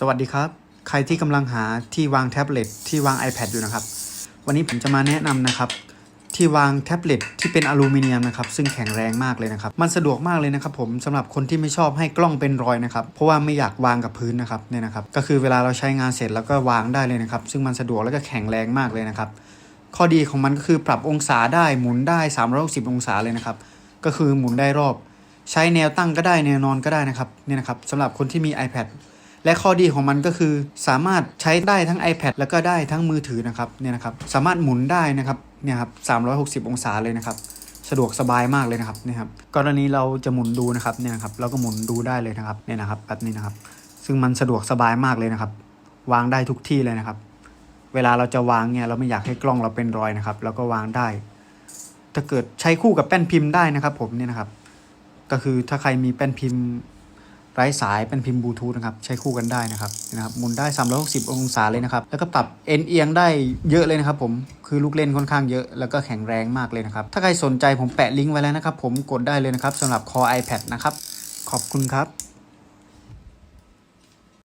สวัสดีครับ ใครที่กำลังหาที่วางแท็บเล็ตที่วาง iPad อยู่นะครับ วันนี้ผมจะมาแนะนำนะครับ ที่วางแท็บเล็ตที่เป็นอลูมิเนียมนะครับ ซึ่งแข็งแรงมากเลยนะครับ มันสะดวกมากเลยนะครับ ผมสำหรับคนที่ไม่ชอบให้กล้องเป็นรอยนะครับ เพราะว่าไม่อยากวางกับพื้นนะครับเนี่ยนะครับ ก็คือเวลาเราใช้งานเสร็จแล้วก็วางได้เลยนะครับ ซึ่งมันสะดวกแล้วก็แข็งแรงมากเลยนะครับ ข้อดีของมันก็คือปรับองศาได้หมุนได้ 360 องศาเลยนะครับ ก็คือหมุนได้รอบ ใช้แนวตั้งก็ได้แนวนอนก็ได้นะครับเนี่ยนะครับสำหรับคนที่มี iPad และข้อดีของมันก็คือ สามารถใช้ได้ทั้ง iPad แล้วก็ได้ทั้งมือถือนะครับเนี่ยนะครับสามารถหมุนได้นะครับเนี่ยครับ360 องศาเลยนะครับสะดวกสบายมากเลยนะครับเนี่ยครับกรณีเราจะหมุนดูนะครับเนี่ยนะครับเราก็หมุนดูได้เลยนะครับเนี่ยนะครับแบบนี้นะครับ ซึ่งมันสะดวกสบายมากเลยนะครับ วางได้ทุกที่เลยนะครับ เวลาเราจะวางเนี่ยเราไม่อยากให้กล้องเราเป็นรอยนะครับเราก็วางได้ ถ้าเกิดใช้คู่กับแป้นพิมพ์ได้นะครับ ผมเนี่ยนะครับ ก็คือถ้าใครมีแป้นพิมพ์ ไร้สายเป็นพิมพ์บลูทูธนะครับใช้คู่กันได้นะครับนะครับหมุนได้ 360 องศาเลยนะครับแล้วก็ปรับเอ็นเอียงได้เยอะเลยนะครับผมคือลูกเล่นค่อนข้างเยอะแล้วก็แข็งแรงมากเลยนะครับถ้าใครสนใจผมแปะลิงก์ไว้แล้วนะครับผมกดได้เลยนะครับสำหรับคอ iPad นะครับขอบคุณครับ